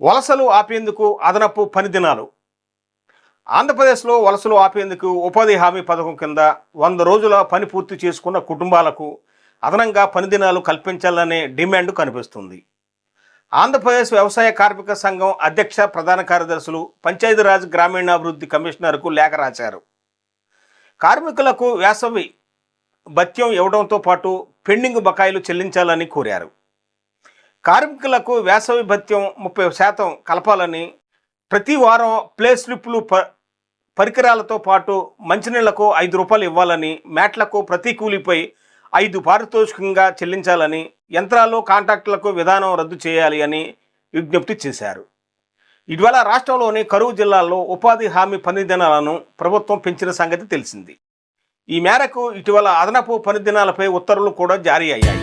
వలసలు ఆపేందుకు అదనపు పని దినాలు. ఆంధ్రప్రదేశ్లో వలసలు ఆపేందుకు ఉపాధి హామీ పథకం కింద వంద రోజుల పని పూర్తి చేసుకున్న కుటుంబాలకు అదనంగా పని దినాలు కల్పించాలనే డిమాండ్ కనిపిస్తుంది. ఆంధ్రప్రదేశ్ వ్యవసాయ కార్మిక సంఘం అధ్యక్ష ప్రధాన కార్యదర్శులు పంచాయతీరాజ్ గ్రామీణాభివృద్ధి కమిషనర్కు లేఖ రాశారు. కార్మికులకు వేసవి భత్యం ఇవ్వడంతో పాటు పెండింగ్ బకాయిలు చెల్లించాలని కోరారు. కార్మికులకు వేసవి భత్యం ముప్పై శాతం కలపాలని ప్రతి వారం ప్లే స్లిప్లు ప పరికరాలతో పాటు మంచినీళ్ళకు ఐదు రూపాయలు ఇవ్వాలని మ్యాట్లకు ప్రతి కూలిపై ఐదు పారితోషికంగా చెల్లించాలని యంత్రాలు కాంట్రాక్టులకు విధానం రద్దు చేయాలి అని విజ్ఞప్తి చేశారు. ఇటీవల రాష్ట్రంలోని కరువు జిల్లాల్లో ఉపాధి హామీ పని దినాలను ప్రభుత్వం పెంచిన సంగతి తెలిసింది. ఈ మేరకు ఇటీవల అదనపు పని దినాలపై ఉత్తర్వులు కూడా జారీ అయ్యాయి.